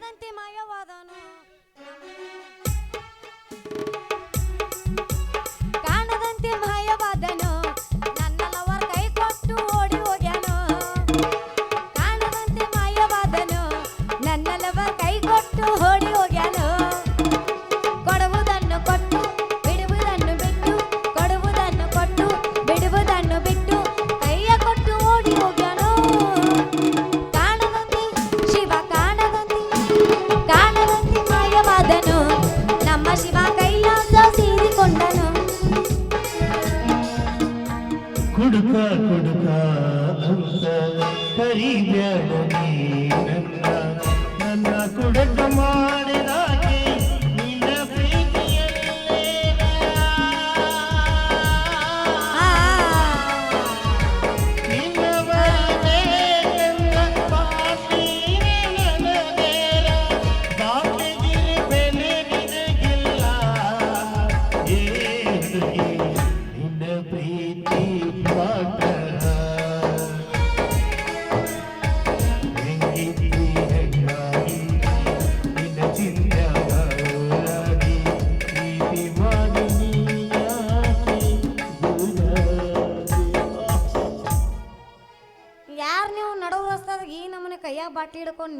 ಕಾಣದಂತೆ ಮಾಯವಾದನು ಕುಡುಕ ಕುಡುಕ ಅಂತ ಕರಿಬ್ಯಾಡ ನನ್ನ ಕುಡುಕ ಮಾಡಿದಾಗೆ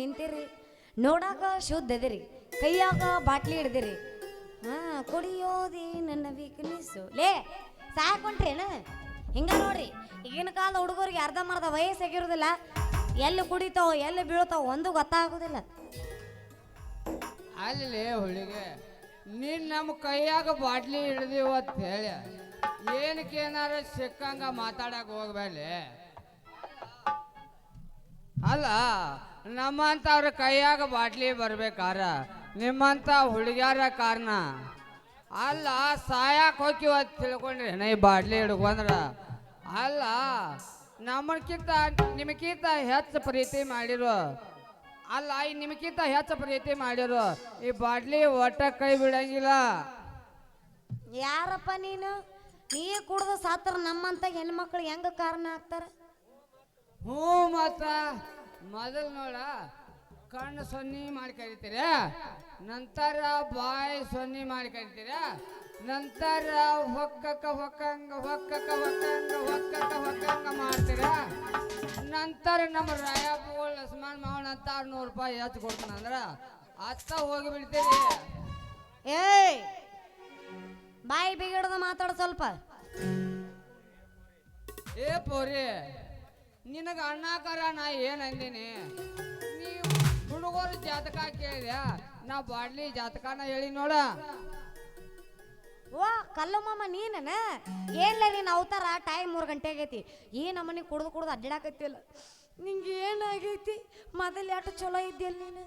ನಿಂತಿರಿ. ನೋಡಾಕ ಶುದ್ಧ ಅದಿರಿ. ಕೈಯಾಗ ಬಾಟ್ಲಿ ಹಿಡ್ದಿರಿ. ಹಾ, ಕುಡಿಯೋದಿ ನನ್ನ ವೀಕ್ನೆಸ್ಸು ಲೇ ಸಾಕೊಂಟ್ರೇನ ಹಿಂಗ ನೋಡ್ರಿ. ಈಗಿನ ಕಾಲದ ಹುಡುಗರಿಗೆ ಅರ್ಧ ಮರ್ಧ ವಯಸ್ಸಾಗಿರೋದಿಲ್ಲ. ಎಲ್ಲಿ ಕುಡಿತಾವ, ಎಲ್ಲಿ ಬೀಳ್ತಾವ ಒಂದು ಗೊತ್ತಾಗೋದಿಲ್ಲ. ಅಲ್ಲಿ ಹುಳಿಗೆ ನೀನ್ ನಮ್ಮ ಕೈಯಾಗ ಬಾಟ್ಲಿ ಹಿಡ್ದಿವ ಅಂತ ಹೇಳಿ, ಏನಕ್ಕೆ ಏನಾರ ಸಿಕ್ಕಂಗ ಮಾತಾಡಕ್ ಹೋಗ್ಬೇಡಿ ಅಲ್ಲ ನಮ್ಮಂತವ್ರ ಕೈಯಾಗ ಬಾಟ್ಲಿ ಬರ್ಬೇಕಾರ? ನಿಮ್ಮಂತ ಹುಡುಗ್ಯಾರ ಕಾರಣ? ಅಲ್ಲ ಸಾಯಕ್ ಹೋಗಿವ ಅಂತ ತಿಳ್ಕೊಂಡ್ರಿ ಬಾಡ್ಲಿ ಬಾಟ್ಲಿ ಹಿಡ್ಕೊಂಡ್ರ? ಅಲ್ಲ ನಮ್ಮಕ್ಕಿಂತ ನಿಮಗಿಂತ ಹೆಚ್ಚು ಪ್ರೀತಿ ಮಾಡಿರು? ಅಲ್ಲ ಈ ನಿಮಗಿಂತ ಹೆಚ್ಚು ಪ್ರೀತಿ ಮಾಡಿರು? ಈ ಬಾಟ್ಲಿ ಒಟ್ಟ ಕೈ ಬಿಡಂಗಿಲ್ಲ. ಯಾರಪ್ಪ ನೀನು? ನೀ ಕುಡ್ದು ಸಾತ್ರ ನಮ್ಮಂತ ಹೆಣ್ಮಕ್ಳು ಹೆಂಗ ಕಾರಣ ಆಗ್ತಾರ? ಹ್ಞೂ ಮತ್ತ. ಮೊದಲು ನೋಡ ಕಣ್ಣು ಸೊನ್ನಿ ಮಾಡಿ ಕರಿತೀರ? ನಂತರ ಬಾಯಿ ಸೊನ್ನಿ ಮಾಡಿ ಕರಿತೀರ? ನಂತರ ಹೊಕ್ಕಕ್ಕ ಹೊಕ್ಕಂಗ ಹೊಕ್ಕಕ್ಕ ಹೊಕ್ಕಂಗ ಹೊಕ್ಕಕ್ಕ ಹೊಕ್ಕಂಗ ಮಾಡ್ತೀರ? ನಂತರ ನಮ್ಮ ರಾಯಪ್ಪಗಳು ಲಕ್ಷ್ಮಣ್ ಮಾವನ ಅಂತ ನೂರು ರೂಪಾಯಿ ಹೆಚ್ಚು ಕೊಡ್ತಾನ ಅಂದ್ರ ಅತ್ತ ಹೋಗಿ ಬಿಡ್ತೀರಿ ಏಯ್! ಬಾಯಿ ಬಿಗಿಡ್ದು ಮಾತಾಡ ಸ್ವಲ್ಪ. ಏ ಪೋರಿ ನಿನಗ ಅಣ್ಣಾಕಾರ ನಾ ಏನು ಅಂದಿನಿ? ನೀವು ಹುಡುಗರು ಜಾತಕ ಕೇಳಿದ್ಯ? ನಾ ಬಾಡ್ಲಿ ಜಾತಕನ ಹೇಳಿ ನೋಡ. ಓ ಕಲ್ಲು ಮಾಮ ನೀನನ? ಏನ್ಲ ನೀನ್ ಅವತಾರ? ಟೈಮ್ ಮೂರು ಗಂಟೆ ಆಗೈತಿ. ಈ ನಮ್ಮನೆ ಕುಡ್ದು ಕುಡ್ದು ಅಡ್ಡಾಕತ್ತಿಲ್ಲ ನಿಂಗೆ ಏನಾಗೈತಿ ಮೊದಲು ಎಷ್ಟು ಚಲೋ ಇದ್ದಿಲ್ಲ ನೀನು?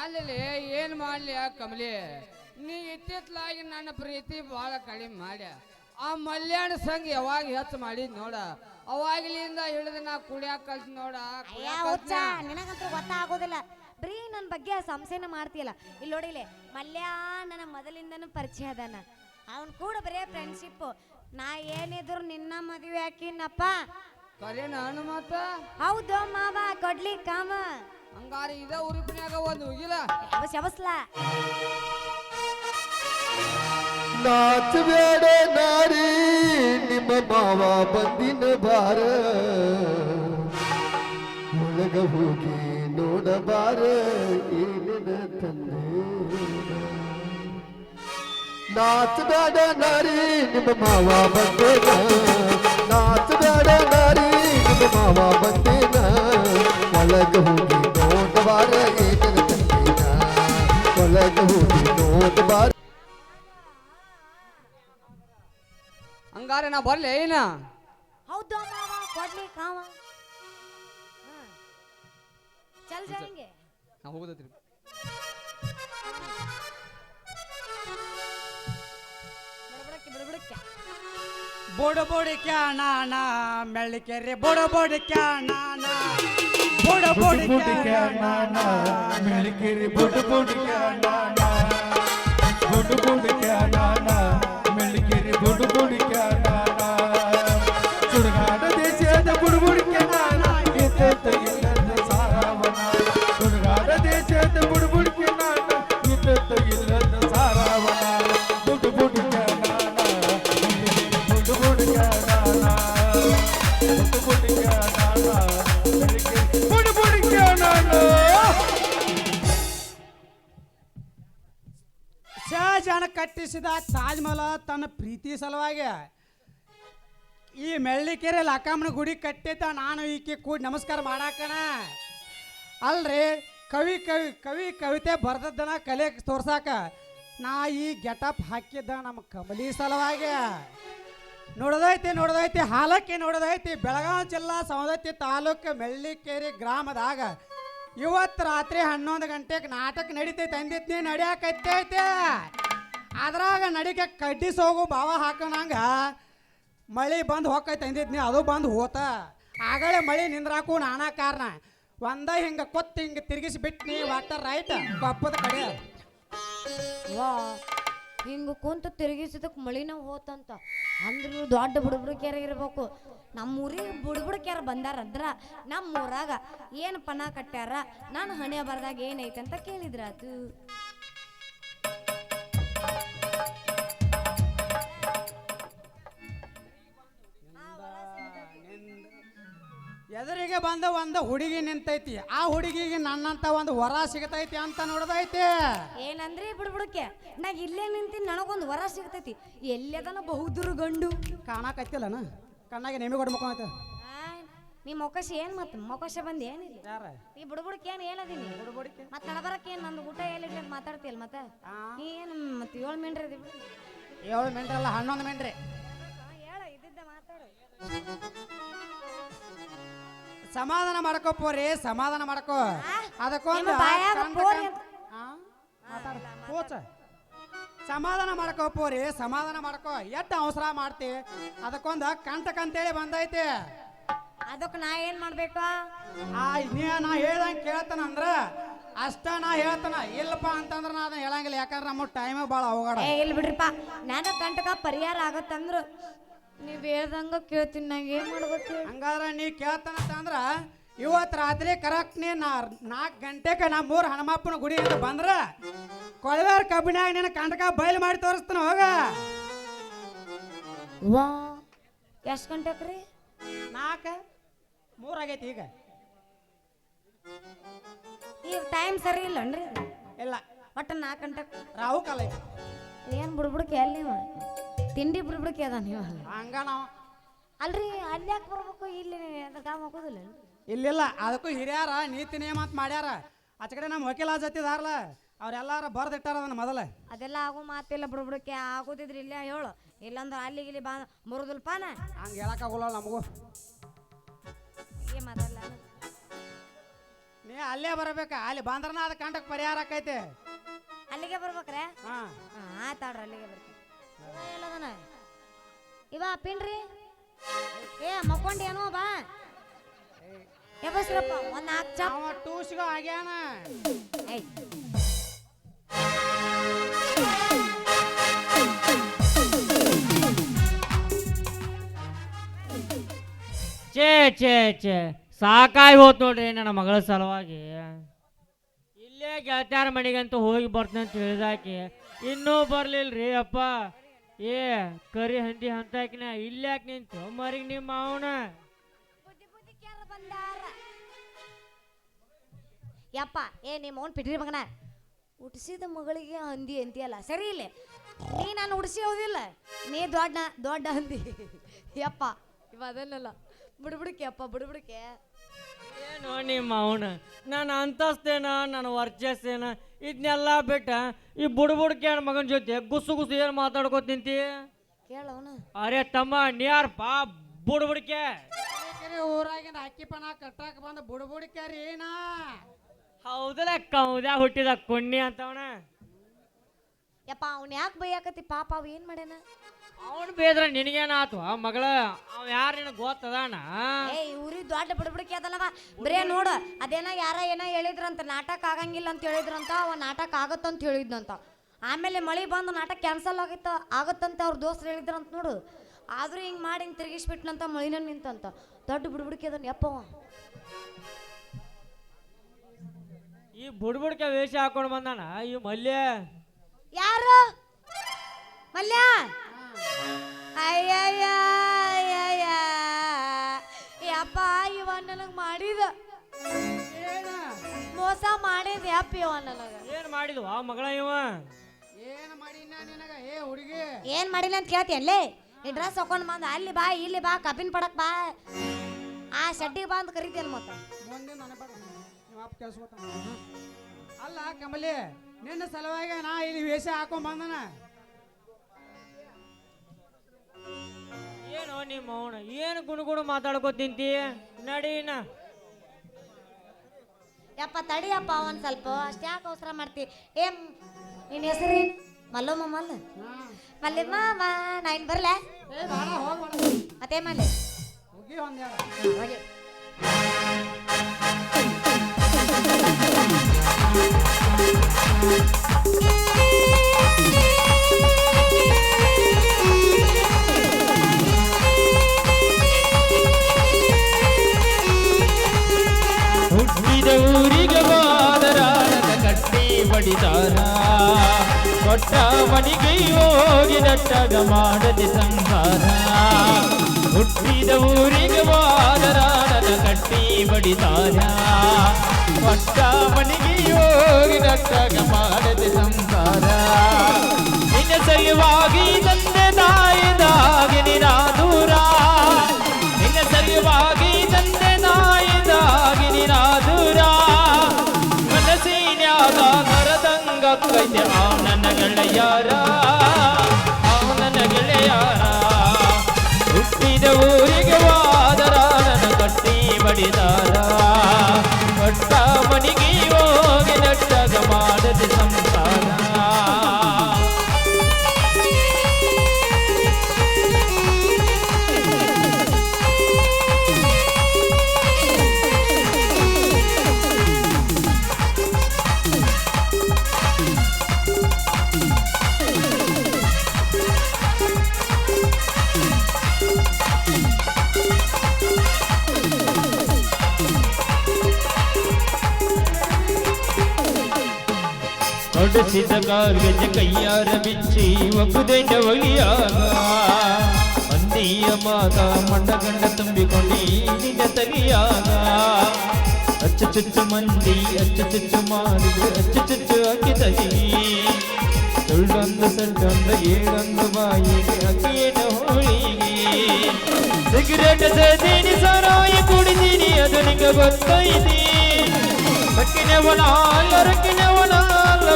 ಅಲ್ಲಿ ಏನ್ ಮಾಡ್ಲಿ ಆ ಕಮಲಿ? ನೀ ಇತ್ತಿತ್ಲಾಗಿ ನನ್ನ ಪ್ರೀತಿ ಬಹಳ ಕಡಿಮೆ ಮಾಡ್ಯ. ಆ ಮಲ್ಯಾಣ ಸಂಘ ಯಾವಾಗ ಹೆಚ್ಚು ಮಾಡಿದ್ ನೋಡ. ಅವಾಗ್ಲಿಂದ ಹಿಡಿದು ನಾ ಕುಡಿಯಾಕ ಕಲ್ತ್ ನೋಡ ಅಯ್ಯ ಹುಚ್ಚ ನಿನಗಂತೂ ಗೊತ್ತಾಗೋದಿಲ್ಲ. ಬರೀ ನನ್ನ ಬಗ್ಗೆ ಸಂಶಯನ ಮಾಡ್ತೀಯಲ್ಲ. ಇಲ್ಲಿ ನೋಡಿಲೆ ಮಲ್ಯ ನನ್ನ ಮೊದಲಿಂದನೂ ಪರಿಚಯ ಅದಾನ. ಅವನ್ ಕೂಡ ಬರೇ ಫ್ರೆಂಡ್ಶಿಪ್ ನಾ ಏನಿದ್ರು ನಿನ್ನ ಮದುವೆ ಹಾಕಿನಪ್ಪ. ಕರೆ ನಾನು ಮತ್ತ ಹೌದು ಮಾವ ಕೊಡ್ಲಿ ಕಾಮ. ಹಂಗಾರ ಇದ ಉರುಪಿನ್ಯಾಗ ಒಂದು ಹೋಗಿಲ್ಲ ಶಬಸ್ ಅವಸ್ಲ ನಾಚಬೇಡ ನಾರಿ. ನಿಮ್ಮ ಮಾವ ಬಂದಿನ ಬಾರ ಒಳಗ ಹೋಗಿ ನೋಡಬಾರ ಏನಿನ ತಂದೆ? ನಾಚಬೇಡ ನಾರಿ, ನಿಮ್ಮ ಮಾವ ಬಂದೇನ. ನಾಚಬೇಡ ನಾರಿ, ನಿಮ್ಮ ಮಾವ ಬಂದೇನ. ಒಳಗ ಹೋಗಿ ನೋಡಬಾರ ಏನಿನ ತಂದೇನ. ಒಳಗ ಹೋಗಿ ನೋಡಬಾರ ಹಂಗಾರ ನಾ ಬರ್ಲಿ ಏನ? ಹೌದು ಮಾವ ಕೊಡ್ಲಿ ಕ್ಯಾಣ ಹಾ. ಚಲ್ ಜಾಯಂಗೆ ನಾ ಹೋಗುದತ್ರಿ. ಬಡಬಡಕ್ಕೆ ಬಡಬಡಕ್ಕೆ. ಬುಡ ಬುಡ ಕ್ಯಾಣ ಮೆಳ್ಳಿಕೆರೆ ಬುಡ ಬುಡ ಕ್ಯಾಣ ಬುಡ ಬುಡ ಕ್ಯಾಣ ಮೆಳಕಿರಿ ಬುಡು ಬುಡು ಕ್ಯಾನಾನ ಬುಡು ಬುಡು ಕ್ಯಾನಾನ ಮೆಳಕಿರಿ ಬುಡು ಬುಡು ಮೆಳ್ಳಿಕೆರೆ ಲಕ್ಕಮ್ಮನ ಗುಡಿ ಕಟ್ಟಿದ್ದ ನಾನು ಈಕೆ ಕೂಡಿ ನಮಸ್ಕಾರ ಮಾಡಾಕಣ. ಅಲ್ರಿ, ಕವಿ ಕವಿ ಕವಿ ಕವಿತೆ ಬರ್ದದ್ದನ ಕಲೆ ತೋರ್ಸಾಕ ನಾ ಈ ಗೆಟಪ್ ಹಾಕಿದ್ದ ನಮ್ಮ ಕಮಲಿ ಸಲುವಾಗಿ. ನೋಡೋದೈತಿ ನೋಡೋದೈತಿ, ಹಾಲಕ್ಕಿ ನೋಡೋದೈತಿ, ಬೆಳಗಾವಿ ಜಿಲ್ಲಾ ಸವದತ್ತಿ ತಾಲೂಕು ಮೆಳ್ಳಿಕೇರಿ ಗ್ರಾಮದಾಗ ಇವತ್ತು ರಾತ್ರಿ ಹನ್ನೊಂದು ಗಂಟೆಗೆ ನಾಟಕ ನಡೀತೈತೆ ಅಂದಿದ್ನಿ ನಡಿಯಾಕೈತೆ ಅದ್ರಾಗ ನಡಿಕೆ ಕಡ್ಡಿ ಸೋಗು ಭಾವ ಹಾಕೋಣಂಗ ಮಳೆ ಬಂದು ಹೋಗೈತೆ ಅಂದಿದ್ನಿ ಅದು ಬಂದು ಹೋತ. ಆಗಲೇ ಮಳೆ ನಿಂದ್ರಾಕು ನಾನಾ ಕಾರಣ. ಒಂದ ಹಿಂಗ ಕೊತ್ತ ಹಿಂಗ ತಿರುಗಿಸಿ ಬಿಟ್ನಿ ವಾಟರ್ ರೈಟ್. ಕಪ್ಪದ ಕಡೆ. ವಾ, ಹಿಂಗ ಕುಂತ ತಿರುಗಿಸಿದಕ್ಕೆ ಮಳಿನ ಹೋತಂತ. ಅಂದ್ರು ದೊಡ್ಡ ಬುಡ್ಬುಡ್ಕ್ಯಾರ ಇರ್ಬೇಕು. ನಮ್ಮ ಊರಿಗೆ ಕೆರೆ ಬಂದಾರ ಅಂದ್ರ ನಮ್ಮ ಊರಾಗ ಏನು ಪಣ ಕಟ್ಟ್ಯಾರ? ನಾನು ಹಣೆ ಬರ್ದಾಗ ಏನೈತೆ ಅಂತ ಕೇಳಿದ್ರ ಎದುರಿಗೆ ಬಂದ ಒಂದು ಹುಡುಗಿ ನಿಂತೈತಿ. ಆ ಹುಡುಗಿಗೆ ನನ್ನಂತ ಒಂದು ವರ ಸಿಗತೈತಿ ಅಂತ ನೋಡದೈತಿ. ಏನಂದ್ರಿ ಬಿಡಕ್ಕೆ. ನಾ ಇಲ್ಲೇ ನಿಂತೀನಿ ನನಗೊಂದು ವರ ಸಿಗ್ತೈತಿ. ಎಲ್ಲದನ ಬಹುದುರು ಗಂಡು? ಕಾಣಕತ್ತಿಲ್ಲನ? ಕಣ್ಣಾಗೆ ನೇಮಿ ಕೊಡ್ಬೇಕು ಅಂತ ನೀ ಮೊಕಶ ಏನ್ ಮತ್? ಮೊಕಶ ಬಂದ್ ಏನಿಲ್ಲ. ಯಾರ? ಈ ಬುಡ್ಬುಡ್ಕೆ ಏನ್ ಹೇಳದಿನಿ ಮತ್ ನಡಬರಕ್ಕೆ ಏನ್? ನಂದು ಊಟ ಹೇಳಿದ್ರೆ ಮಾತಾಡ್ತಿಯಲ್ಲ ಮತ್ತೆ? ಏನ್ ಮತ್ ಏಳು ಮಿಂಡ್ರಿ ಅದಿ ಬಿಡು. ಏಳು ಮಿಂಟ್ರಿ ಅಲ್ಲ ಹನ್ನೊಂದು ಮಿಂಟ್ರಿ ಹೇಳ ಇದ್ದಿದ್ದ ಮಾತಾಡು. ಸಮಾಧಾನ ಮಾಡ್ಕೋ ಪೋರಿ ಸಮಾಧಾನ ಮಾಡ್ಕೋ. ಅದಕ್ಕೊಂದು? ಸಮಾಧಾನ ಮಾಡ್ಕೋ ಪೋರಿ ಸಮಾಧಾನ ಮಾಡ್ಕೋ. ಎಟ್ಟ ಅವಸರ ಮಾಡ್ತಿ? ಅದಕ್ಕೊಂದು ಕಂಟಕ ಅಂತೇಳಿ ಬಂದೈತಿ. ಅದಕ್ಕೆ ನಾ ಏನ್ ಮಾಡ್ಬೇಕು? ಆ ನೀ ನಾ ಹೇಳ್ದಂಗೆ ಕೇಳ್ತಾನ ಅಂದ್ರ ಅಷ್ಟ ನಾ ಹೇಳ್ತಾನ. ಇಲ್ಲಪ್ಪ ಅಂತಂದ್ರ ನಾ ಅದನ್ನ ಹೇಳಂಗಿಲ್ಲ. ಯಾಕಂದ್ರೆ ನಮ್ಮ ಟೈಮ್ ಭಾಳ ಅವಘಡ. ಇಲ್ಲ ಬಿಡ್ರಿಪ್ಪ. ನಾನು ಕಂಟಕ ಪರಿಹಾರ ಆಗತ್ತಂದ್ರು. ನೀವ್ ಹೇಳ್ದಂಗ ಕೇಳ್ತೀನಿ ನಂಗೆ ಏನ್ ಮಾಡ್ಬೇಕು ಹೇಳು? ಹಂಗಾದ್ರೆ ನೀ ಕೇಳ್ತಾನಂತ ಅಂದ್ರ ಇವತ್ತು ರಾತ್ರಿ ಕರೆಕ್ಟ್ ನೀ ನಾ ನಾಲ್ಕು ಗಂಟೆಗೆ ನಾ ಮೂರು ಹನುಮಪ್ಪನ ಗುಡಿಯಿಂದ ಬಂದ್ರ ಕೊಳವೇರ್ ಕಬ್ಬಿನಾಗ ನಿನ್ನ ಕಂಡಕ ಬಯಲು ಮಾಡಿ ತೋರಿಸ್ತಾನ ಹೋಗ. ವಾ. ಎಷ್ಟು ಗಂಟೆಕ್ ರೀ? ನಾಲ್ಕು ಮೂರು ಆಗೈತಿ ಈಗ. ಈಗ ಟೈಮ್ ಸರಿ ಇಲ್ಲನ್ರಿ? ಇಲ್ಲ. ಒಟ್ಟು ನಾಲ್ಕು ಗಂಟೆ ರಾಹು ಕಾಲ ಐತಿ. ಏನ್ ಬುಡ್ಬುಡ್ಕೆ ಎಲ್ಲಿ ನೀವು ತಿಂಡಿ ಬಿಡ್ಬಿಡಕ್ಕೆ ಅದ ನೀವು ಹಂಗ. ನಾವು ಅಲ್ರಿ ಅಲ್ಲಿ ಯಾಕೆ ಬರ್ಬೇಕು? ಇಲ್ಲಿ ಕಾಮ ಹೋಗೋದಿಲ್ಲ ಇಲ್ಲಿಲ್ಲ ಅದಕ್ಕೂ ಹಿರಿಯಾರ ನೀತಿ ನಿಯಮ ಅಂತ ಮಾಡ್ಯಾರ. ಆಚೆ ಕಡೆ ನಮ್ಮ ವಕೀಲ ಜೊತಿದಾರಲ್ಲ ಅವ್ರೆಲ್ಲಾರ ಬರ್ದಿಟ್ಟಾರ ಅದನ್ನ ಮೊದಲ. ಅದೆಲ್ಲ ಆಗೋ ಮಾತಿಲ್ಲ ಬಿಡ್ಬಿಡಕ್ಕೆ ಆಗೋದಿದ್ರಿ ಇಲ್ಲ ಹೇಳು. ಇಲ್ಲಂದ್ರೆ ಅಲ್ಲಿಗೆ ಇಲ್ಲಿ ಬಾ ಮುರುದಲ್ಪಾನ? ಹಂಗೆ ಹೇಳಕ್ಕಾಗಲ್ಲ ನಮಗೂ. ಏ ಮಾತಲ್ಲ ನೀ ಅಲ್ಲೇ ಬರಬೇಕ ಅಲ್ಲಿ ಬಂದ್ರನ ಅದ ಕಂಡಕ್ ಪರಿಹಾರ ಆಕೈತೆ. ಅಲ್ಲಿಗೆ ಬರ್ಬೇಕ್ರೆ? ಹಾ. ಹಾಂ ಆತಾಡ್ರಿ ಅಲ್ಲಿಗೆ ಇವ ಎಲ್ಲದನ ಇವ ಪಿನ್ರಿ? ಏ ಮಕ್ಕೊಂಡೇನೋ ಬಾ. ಎಬ್ಬಸ್ರಪ್ಪ ಒಂದ್ ನಾಲ್ಕು ಚಾ ಅವ ಟೂಸ್ಗೂ ಆಗ್ಯಾನ. ಏಯ್. ಚೇ ಚೇ ಛೇ. ಸಾಕಾಗಿ ಹೋತ್ ನೋಡ್ರಿ ನನ್ನ ಮಗಳ ಸಲುವಾಗಿ. ಇಲ್ಲೇ ಗೆಳತ್ಯಾರ ಮನೆಗಂತೂ ಹೋಗಿ ಬರ್ತೇನೆ ಅಂತ ಹೇಳಿದಾಕಿ ಇನ್ನೂ ಬರ್ಲಿಲ್ರಿ ಅಪ್ಪ. ಏ, ಕರಿ ಹಂದಿ ಹಂತಾಕಿನ, ಇಲ್ಲಾಕ್ ನಿಂತು ಮರಿಗೆ ನಿಮ್ಮ ಅವನ. ಯಪ್ಪ, ಏ ನಿಮ್ಮ ಅವನ್ ಪಿಟ್ರಿ ಮಗನ. ಉಡ್ಸಿದ ಮಗಳಿಗೆ ಹಂದಿ ಅಂತೀಯಲ್ಲ, ಸರಿ ಇಲ್ಲ. ನೀ ನಾನು ಉಡ್ಸಿ ಹೋದಿಲ್ಲ. ನೀ ದೊಡ್ಡ ದೊಡ್ಡ ಹಂದಿ. ಯಪ್ಪ, ಇವ ಅದನ್ನಲ್ಲ. ಬಿಡ್ಬಿಡ್ಕೆ ಅಪ್ಪ ಬಿಡ್ಬಿಡ್ಕೆ ಏನು ನಿಮ್ಮ ಅವನ? ನಾನು ಅಂತಸ್ತೇನ? ನನ್ನ ವರ್ಚಸ್ಸೇನ? ಇದನ್ನೆಲ್ಲ ಬಿಟ್ಟ ಈ ಬುಡ ಬುಡ್ಕೆ ಮಗನ ಜೊತೆ ಗುಸು ಗುಸು ಏನು ಮಾತಾಡ್ಕೋತ ನಿಂತಿ? ಕೇಳವನ ಅರೆ ತಮ್ಮ ನೀಯಾರಪ್ಪ ಬಾ ಬುಡ್ಕೆ ಊರಾಗಿನ ಅಕ್ಕಿ ಪಣ ಕಟ್ಟಾಕ ಬಂದ ಬುಡ್ಬುಡಿಕ್ಯಾರಿ ರೀನಾ ಹೌದಲ್ಲ ಕೌದ್ಯಾ ಹುಟ್ಟಿದ ಕುಣ್ಣಿ ಅಂತವನ ಯಪ್ಪ ಅವ್ನು ಯಾಕೆ ಬೈಯಾಕತಿ ಪಾಪ ಅವ ಏನು ಮಾಡ್ಯಾನ? ಅವನು ಬೇದ್ರ ನಿನಗೇನಾತು ಅಥವಾ ಮಗಳ ಅವ ಯಾರು ನಿನಗೆ ಗೊತ್ತದಾನ? ಏ ಇವ್ರಿ ದೊಡ್ಡ ಬಿಡ್ಬಿಡ್ಕೆ ಅದಲ್ಲವ. ಬರೇ ನೋಡು ಅದೇನ ಯಾರ ಏನ ಹೇಳಿದ್ರಂತ ನಾಟಕ ಆಗಂಗಿಲ್ಲ ಅಂತ ಹೇಳಿದ್ರಂತ ಅವ ನಾಟಕ ಆಗತ್ತಂತ ಹೇಳಿದ್ನಂತ. ಆಮೇಲೆ ಮಳಿ ಬಂದು ನಾಟಕ ಕ್ಯಾನ್ಸಲ್ ಆಗಿತ್ತ ಆಗತ್ತಂತ ಅವ್ರ ದೋಸ್ತರು ಹೇಳಿದ್ರಂತ ನೋಡು. ಆದ್ರೂ ಹಿಂಗ್ ಮಾಡಿ ಹಿಂಗ್ ತಿರುಗಿಸ್ಬಿಟ್ನಂತ ಮಳಿನ ನಿಂತಂತ. ದೊಡ್ಡ ಬಿಡ್ಬಿಡ್ಕೆ ಅದನ್ನ ಯಪ್ಪವ ಈ ಬುಡ್ಬುಡ್ಕೆ ವೇಷ ಹಾಕೊಂಡು ಬಂದಾನ ಈ ಮಲ್ಯ? ಯಾರು? ಮಲ್ಯ? ಅಯ್ಯಯ್ಯ ಯಪ್ಪ ಇವ ನನಗೆ ಮಾಡಿದ. ಮೋಸ ಮಾಡಿದ ಯಪ್ಪ ಇವ ನನಗೆ. ಏನ್ ಮಾಡಿದ್ವ ಆ ಮಗಳ ಇವ? ಏನು ಮಾಡಿನ ನಿನಗ? ಏ ಹುಡುಗಿ. ಏನ್ ಮಾಡಿಲ್ಲ ಅಂತ ಕೇಳ್ತೀಯಲ್ಲೇ ಈ ಡ್ರೆಸ್ ಹಾಕೊಂಡು ಬಂದ ಅಲ್ಲಿ ಬಾ ಇಲ್ಲಿ ಬಾ ಕಬ್ಬಿನ ಪಡಕ್ ಬಾ. ಆ ಶಡ್ಡಿಗೆ ಬಾ ಅಂತ ಕರಿತೀಯಲ್ಲ ಮತ್ತೆ. ಮುಂದೆ ನನಗೆ ಬೇಡ. ನಿಮ್ಮ ಅಪ್ಪ ಕೇಳಿಸ್ಕೊತಾನ ಅಲ್ಲ ಕಮಲಿ ನಿನ್ನ ಸಲುವಾಗಿ ನಾ ಇಲ್ಲಿ ವೇಷ ಹಾಕೊಂಡ್ ಬಂದನ. ಅವನ ಏನು ಗುಣಗುಣ ಮಾತಾಡ್ಕೋತಿಂತಿ ನಡೀನ. ಯಪ್ಪ ತಡಿಯಪ್ಪ ಒಂದ್ ಸ್ವಲ್ಪ. ಅಷ್ಟ ಯಾಕೆ ಅವಸರ ಮಾಡ್ತಿ? ಏನ್ ನಿನ್ನ ಹೆಸರೇನು ಮಲ್ಲಮ್ಮ ಮಲ್ಲ ಮಲ್ಲಿ ಮಾಮ ನಾ ಇನ್ ಬರ್ಲೆ? ಏ ಮತ್ತೆ ಮಲ್ಲಿ ಹೋಗಿ. ಹುಟ್ಟಿದ ಕಟ್ಟಿ ಬಡಿದಾರ. ಕೊಟ್ಟ ಮನಿಗೆ ಹೋಗಿ ನಟ್ಟಗ ಮಾಡದೆ ಸಂಸಾರ. ಹುಟ್ಟಿದ ಊರಿಗೆ ಕಟ್ಟಿ ಬಡಿದಾರ. ಕೊಟ್ಟ ಮನಿಗೆ ಹೋಗಿ ನಟ್ಟಾಗ ಮಾಡದೆ ಸಂಸಾರ. ನಿನ್ನ ಸಲುವಾಗಿ ತಂದೆ ತಾಯಿದಾಗಿ ಗೆಳೆಯ ಹೊಡೆಸಿದ ಕಾರ್ಗಜ ಕೈಯಾರ ಬಿಚ್ಚಿ ಒಪ್ಪುದೆ ಒಳಿಯಾಗ ಮಂದಿಯ ಮಾತ ಮಂಡಗಂಡ ತುಂಬಿಕೊಂಡಿ ನಿನ್ನ ತಗಿಯಾಗ ಅಚ್ಚು ಚುಚ್ಚು ಮಂದಿ ಅಚ್ಚು ಚುಚ್ಚು ಮಾಡಿದ್ರು ಅಚ್ಚು ಚುಚ್ಚು ಅಕ್ಕಿ ತಗಿ ಸುಳ್ಳೊಂದು ಸಡ್ಡೊಂದು ಏಳೊಂದು ಬಾಯಿಗೆ ಅಕ್ಕಿಯೇನ ಹೋಳಿಗೆ ಸಿಗರೇಟ್ ಸೇದೀನಿ ಸರಾಯ ಕುಡಿದೀನಿ ಅದು ನಿಂಗೆ ಗೊತ್ತೈತಿ ರಕ್ಕಿನವನ ಅಲ್ಲ ರಕ್ಕಿನವನ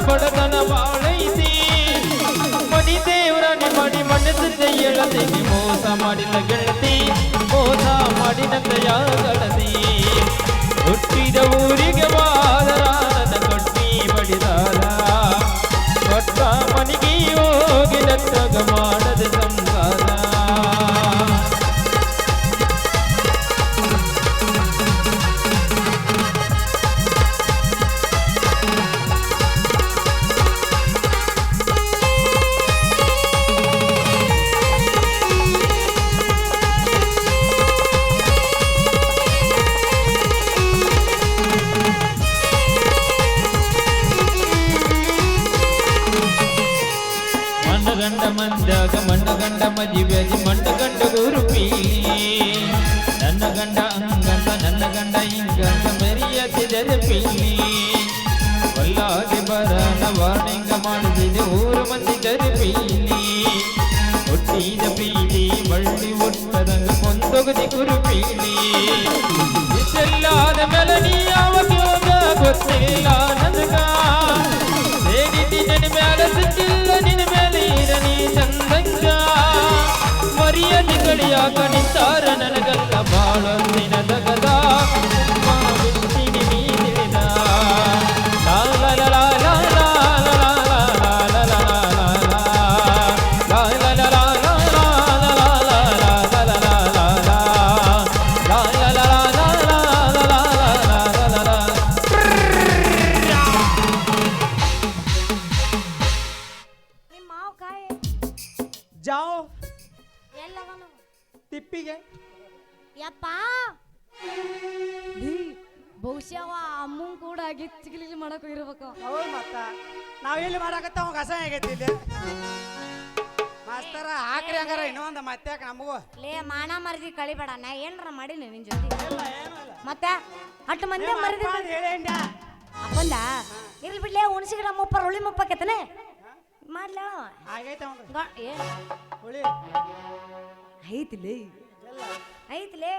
ಬಡತನ ಬಡತನ ಬಾಳೈತಿ ಮಡಿ ದೇವರನ್ನ ಮಾಡಿ ಮನಸ್ಸನ್ನ ಹೇಳತೈತಿ ಮೋಸ ಮಾಡಿನ ಗೆಳತಿ ಮೋಸ ಮಾಡಿನ ಯಾರ ಗಂಡ ಮದುವೆಯಾಗಿ ಮಂಡ ಗಂಡ ಗುರುಪಿ ನನ್ನ ಗಂಡ ಅಂಗಂತ ನನ್ನ ಗಂಡ ಹಿಂಗಂತ ಮರಿಯತಿದರೆ ಪಿಲ್ಲಿ ಒಲ್ಲಾಗೆ ಬರನ ವಾರ್ನಿಂಗ ಮಾಡಿದೆ ಊರು ಮಂದಿದರೆ ಪಿಲ್ಲಿ ಒಟ್ಟಿದ ಪೀಲಿ ಬಳ್ಳಿ ಒಟ್ಟದಂಗ ಕೊಂದೊಗದಿ ಗುರುಪೀಲಿ ಇಷ್ಟೆಲ್ಲಾದ ಮೇಲೆ ನೀ ಯಾವ ಗೊತ್ತಿಲ್ಲ ನನಗ. ಸೇರಿದ್ದಿ ನಿನ್ನ ಮೇಲೆ ಸಿಕ್ಕಿಲ್ಲ ನಿನ್ನ ಅಮ್ಮನ್ ಚಿಗಿಲಿ ಮಾಡಕ್ ಇರ್ಬೇಕು ಹೌದು ಮತ್ತ. ನಾವ್ ಇಲ್ಲಿ ಮಾಡಾಕತ್ತ ಅವಾಗ ಹಸ ಆಗೈತಿ ಇಲ್ಲಿ. ಮಾಸ್ತರ ಹಾಕ್ರಿ ಹಂಗಾರ ಇನ್ನೊಂದು ಮತ್ತೆ ನಮಗೂ? ಲೇ ಮಾನ ಮರದಿ ಕಳಿಬೇಡ ನಾ ಏನ್ರ ಮಾಡಿನಿ ನಿನ್ ಜೊತೆ. ಮತ್ತೆ ಹಟ್ಟು ಮಂದಿ ಮರದಿ ಹೇಳೇಂಡ ಅಪ್ಪಂದ ಇರ್ಲಿ ಬಿಡ್ಲೇ ಉಣಸಿ ಗಿಡ ಮುಪ್ಪ ರುಳಿ ಮುಪ್ಪಕೇತನೆ ಮಾಡ್ಲ. ಆಗೈತೆ ಹುಳಿ. ಐತ್ಲೇ. ಐತ್ಲೇ.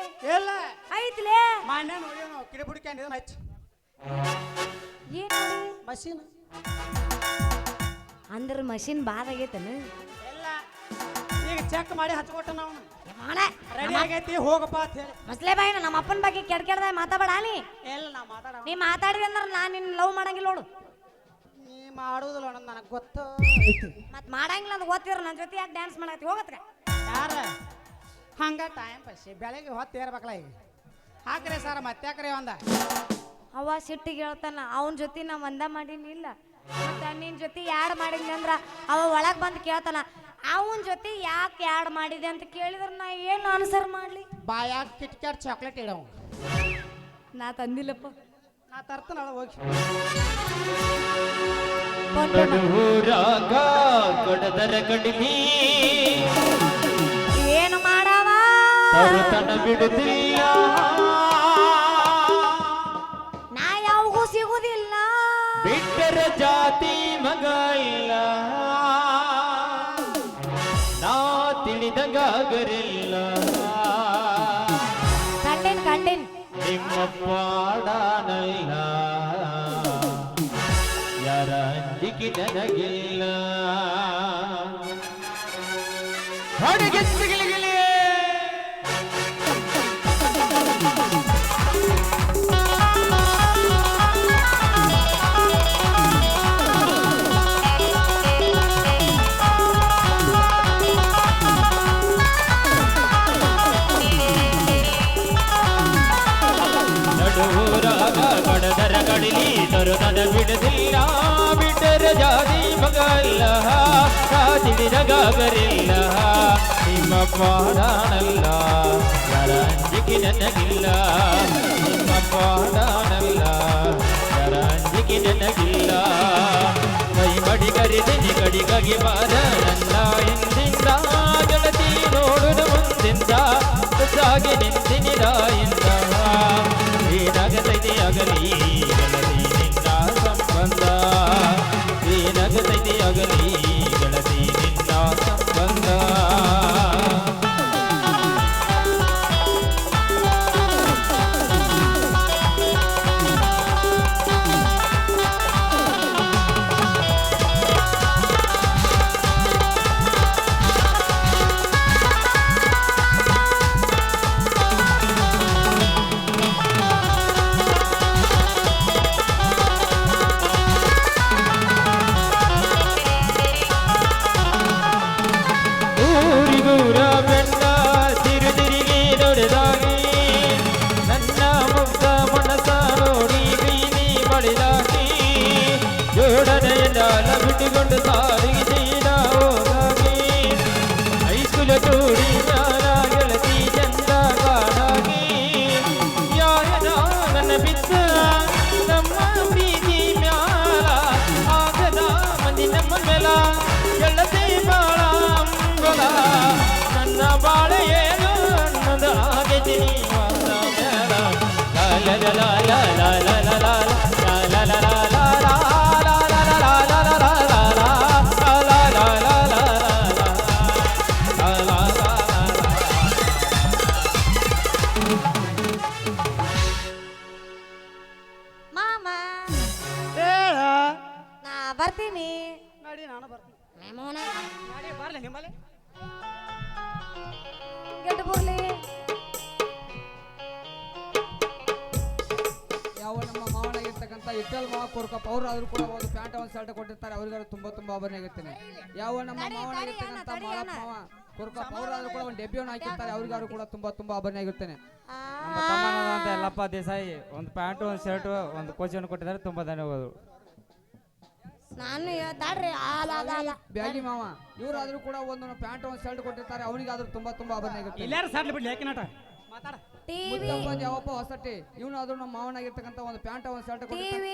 ಐತ್ಲೇ. ಮಾನ್ಯ ನೋಡಿ ಕಿಡಿ ಇದನ್ನ ಹಚ್ಚಿ. ಏನು ಮಷೀನ್. ಅಂದ್ರೆ ಮಷಿನ್ ಬಾದ್ ಆಗೈತನ? ಎಲ್ಲ. ಈಗ ಚೆಕ್ ಮಾಡಿ ಹಚ್ಕೊಟ್ಟ ನಾವು ರೆಡಿ ಆಗೈತಿ ಹೋಗಪ್ಪ ಅಂತ ಹೇಳಿ. ಮಸ್ಲೆ ನಮ್ಮ ಅಪ್ಪನ ಬಗ್ಗೆ ಕೆಡ್ ಕೆಡ್ದ ಮಾತಾಡ ನೀ. ಇಲ್ಲ ನಾ ಮಾತಾಡ ನೀ ಮಾತಾಡಿದೆ ಅಂದ್ರೆ ನಾನು ನಿನ್ನ ಲವ್ ಮಾಡಂಗಿಲ್ಲ ನೋಡು. ನೀ ಮಾಡುದಿಲ್ಲ ಅನ್ನೋದು ನನಗೆ ಗೊತ್ತು ಮತ್ ಮಾಡಂಗಿಲ್ಲ ಅಂತ ಗೊತ್ತಿರ ನನ್ನ ಜೊತೆ ಯಾಕೆ ಡ್ಯಾನ್ಸ್ ಮಾಡತ್ತಿ ಹೋಗತ್ಕ ಯಾರ? ಹಂಗ ಟೈಮ್ ಪಸ್ ಬೆಳಗ್ಗೆ ಹೊತ್ತು ಏರ್ಬೇಕಲ್ಲ ಈಗ. ಹಾಕ್ರಿ ಸರ್ ಮತ್ತ್ಯಾಕ್ರಿ ಒಂದ ಅವ ಸಿಟ್ಟಿಗೆ ಹೇಳ್ತಾನ ಅವನ ಜೊತೆ ನಾ ಒಂದ ಮಾಡೀನಿ ಇಲ್ಲ. ಮತ್ತ ನಿನ್ ಜೊತೆ ಯಾಡ್ ಮಾಡಿದ್ನಿ ಅಂದ್ರ ಅವ ಒಳಗ್ ಬಂದು ಕೇಳ್ತಾನ ಅವನ ಜೊತೆ ಯಾಕೆ ಯಾಡ್ ಮಾಡಿದೆ ಅಂತ ಕೇಳಿದ್ರೆ ನಾ ಏನು ಆನ್ಸರ್ ಮಾಡ್ಲಿ? ಬಾಯಾಗ ಕಿಟ್ಕ್ಯಾಟ್ ಚಾಕ್ಲೇಟ್ ಇಡವ. ನಾ ತಂದಿಲ್ಲಪ್ಪ. ನಾ ತರ್ತನ ಹೋಗಿ. ಕಡಿಮೆ. ಏನು ಮಾಡವ? ತರುತನ ಜಾತಿ ಮಗ ಇಲ್ಲ. ನಾ ತಿಳಿದಂಗಾಗರಿಲ್ಲ ಕಂಡೇನ್ ಕಂಡೇನ್. ನಿಮ್ಮ ಪಾಡಾನಲ್ಲ. ಯಾರ ಅಂಜಿಕೆ ನನಗಿಲ್ಲ. ಹಾಡಿಗೆ ಸಿಗಲಿಗಿಲಿ ஞான விடுதில்லா விட்டர ஜாதி மகல்ல சாதிட காபரில்ல ನಿಮ್ಮ ಪಾಡಾನಲ್ಲ ಯಾರಂಜಿಗೆ ನನಗಿಲ್ಲ ನಿಮ್ಮ ಪಾಡಾನಲ್ಲ ಯಾರಂಜಿಗೆ ನನಗಿಲ್ಲ ಕೈ ಬಡಿ ಕರಿದಿನಿ ಕಡಿಗಾಗಿ ಬಾದ ನನ್ನ ಹಿಂದಿಂದ ಗೆಳತಿ ನೋಡುವ ಮುಂದಿಂದ ಸಾಗಿ ನಿಂತಿನಿದ ಇಂದ ಏನಾಗತೈತಿ ಅಗಲಿ ಗೆಟ್ಟು ಬರ್ಲಿ ಯಾವ ನಮ್ಮ ಮಾವನಾಗಿರ್ತಕ್ಕಂಥ ಇಟ್ಟಲ್ ಮಾವ ಕೋರ್ಕಪ್ಪ ಅವ್ರು ಆದ್ರೂ ಕೂಡ ಒಂದು ಪ್ಯಾಂಟ್ ಒಂದು ಶರ್ಟ್ ಕೊಟ್ಟಿರ್ತಾರೆ ಅವ್ರಿಗಾದ್ರು ತುಂಬಾ ತುಂಬಾ ಆಭರಣ ಆಗಿರ್ತೀನಿ ಯಾವ ನಮ್ಮ ಮಾವನಾಗಿರ್ತಕ್ಕಂಥ ಮಾಳಪ್ಪ ಮಾವ ಕೋರ್ಕಪ್ಪ ಅವ್ರು ಆದ್ರೂ ಕೂಡ ಒಂದು ಡೆಬ್ಬಿಯನ್ನು ಹಾಕಿರ್ತಾರೆ ಅವ್ರಿಗಾದ್ರು ಕೂಡ ತುಂಬಾ ತುಂಬಾ ಆಭರಣ ಆಗಿರ್ತೇನೆ. ನಮ್ಮ ತಮ್ಮನಾದಂಥ ಯಲ್ಲಪ್ಪ ದೇಸಾಯಿ ಒಂದು ಪ್ಯಾಂಟ್ ಒಂದು ಶರ್ಟ್ ಒಂದು ಕೋಚನ್ನು ಕೊಟ್ಟಿದ್ದಾರೆ ತುಂಬಾ ಧನ್ಯವಾದಗಳು. ನಾನು ಹೇಳ್ತಾಡ್ರಿ ಆಲ ಬ್ಯಾಗಿ ಮಾವ ಇವರಾದ್ರೂ ಕೂಡ ಒಂದು ಪ್ಯಾಂಟ್ ಒಂದು ಶರ್ಟ್ ಕೊಟ್ಟಿರ್ತಾರೆ ಅವನಿಗಾದ್ರೂ ತುಂಬಾ ತುಂಬಾ ಇಲ್ಲಾರು ಸಾಡ್ಲಿ ಬಿಡ್ಲಿ ಯಾಕೆ ನಾಟ? ಮಾತಾಡ. ಟಿವಿ ಮುದ್ದಪ್ಪ ಯಾವಪ್ಪ ಹೊಸಟ್ಟಿ ಇವನಾದ್ರೂ ನಮ್ಮ ಮಾವನಾಗಿರ್ತಕ್ಕಂಥ ಒಂದು ಪ್ಯಾಂಟ್ ಒಂದು ಶರ್ಟ್ ಕೊಟ್ಟಿರ್ತಾರೆ.